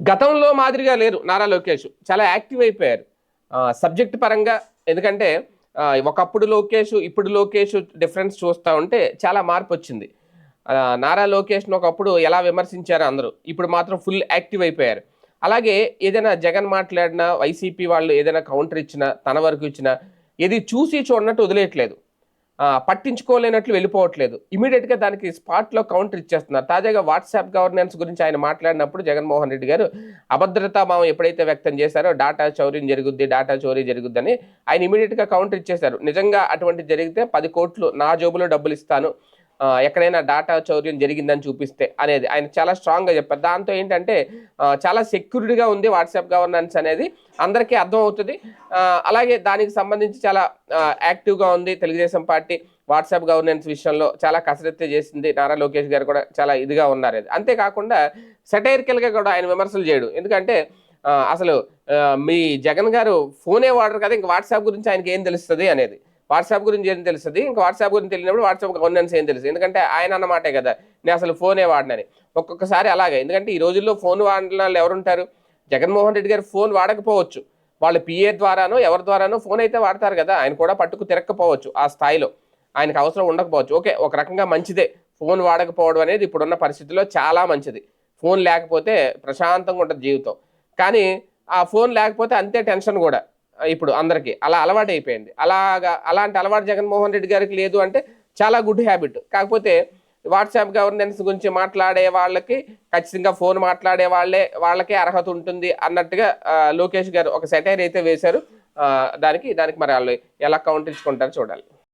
గతంలో మాదిరిగా లేరు. నారా లోకేష్ చాలా యాక్టివ్ అయిపోయారు. సబ్జెక్ట్ పరంగా ఎందుకంటే ఒకప్పుడు లోకేష్ ఇప్పుడు లోకేష్ డిఫరెన్స్ చూస్తూ ఉంటే చాలా మార్పు వచ్చింది. నారా లోకేష్ను ఒకప్పుడు ఎలా విమర్శించారు అందరూ? ఇప్పుడు మాత్రం ఫుల్ యాక్టివ్ అయిపోయారు. అలాగే ఏదైనా జగన్ మాట్లాడినా వైసీపీ వాళ్ళు ఏదైనా కౌంటర్ ఇచ్చినా తన వరకు ఇచ్చినా ఇది చూసి చూడనట్టు వదిలేయట్లేదు. పట్టించుకోలేనట్లు వెళ్ళిపోవట్లేదు. ఇమీడియట్గా దానికి స్పాట్లో కౌంటర్ ఇచ్చేస్తున్నారు. తాజాగా వాట్సాప్ గవర్నెన్స్ గురించి ఆయన మాట్లాడినప్పుడు జగన్మోహన్ రెడ్డి గారు అభద్రతా భావం ఎప్పుడైతే వ్యక్తం చేశారో డాటా చౌర్యం జరుగుద్ది డాటా చోరీ జరుగుద్దని ఆయన ఇమీడియట్గా కౌంటర్ ఇచ్చేశారు. నిజంగా అటువంటి జరిగితే పది కోట్లు నా జోబులో డబ్బులు ఇస్తాను. ఎక్కడైనా డాటా చౌర్యం జరిగిందని చూపిస్తే అనేది ఆయన చాలా స్ట్రాంగ్గా చెప్పారు. దాంతో ఏంటంటే చాలా సెక్యూరిటీగా ఉంది వాట్సాప్ గవర్నెన్స్ అనేది. అందరికీ అర్థం అవుతుంది అలాగే దానికి సంబంధించి చాలా యాక్టివ్గా ఉంది తెలుగుదేశం పార్టీ వాట్సాప్ గవర్నెన్స్ విషయంలో. చాలా కసరత్తు చేసింది నారా లోకేష్ గారు కూడా చాలా ఇదిగా ఉన్నారు. అది అంతేకాకుండా సెటైరికల్గా కూడా ఆయన విమర్శలు చేయడు. ఎందుకంటే అసలు మీ జగన్ గారు ఫోనే వాడరు కదా ఇంక వాట్సాప్ గురించి ఆయనకి ఏం తెలుస్తుంది అనేది. వాట్సాప్ గురించి ఏం తెలుస్తుంది? ఇంకా వాట్సాప్ గురించి తెలియనప్పుడు వాట్సాప్ గవర్నెన్స్ ఏం తెలుసు ఎందుకంటే ఆయన అన్నమాటే కదా. నేను అసలు ఫోనే వాడినని. ఒక్కొక్కసారి అలాగే. ఎందుకంటే ఈ రోజుల్లో ఫోన్ వాడిన వాళ్ళు ఎవరుంటారు? జగన్మోహన్ రెడ్డి గారు ఫోన్ వాడకపోవచ్చు. వాళ్ళ పిఏ ద్వారానో ఎవరి ద్వారానో ఫోన్ అయితే వాడతారు కదా. ఆయన కూడా పట్టుకు తిరగకపోవచ్చు ఆ స్థాయిలో. ఆయనకు అవసరం ఉండకపోవచ్చు. ఓకే ఒక రకంగా మంచిదే. ఫోన్ వాడకపోవడం అనేది ఇప్పుడున్న పరిస్థితుల్లో చాలా మంచిది. ఫోన్ లేకపోతే ప్రశాంతంగా ఉంటుంది జీవితం. కానీ ఆ ఫోన్ లేకపోతే అంతే టెన్షన్ కూడా. ఇప్పుడు అందరికీ అలా అలవాటు అయిపోయింది అలాగా అలాంటి అలవాటు జగన్మోహన్ రెడ్డి గారికి లేదు అంటే చాలా గుడ్ హ్యాబిట్. కాకపోతే వాట్సాప్ గవర్నెన్స్ గురించి మాట్లాడే వాళ్ళకి ఖచ్చితంగా ఫోన్ మాట్లాడే వాళ్ళే వాళ్ళకే అర్హత ఉంటుంది అన్నట్టుగా లోకేష్ గారు ఒక సెటైర్ అయితే వేశారు. దానికి దానికి మరి వాళ్ళు ఎలా కౌంటర్ చూడాలి.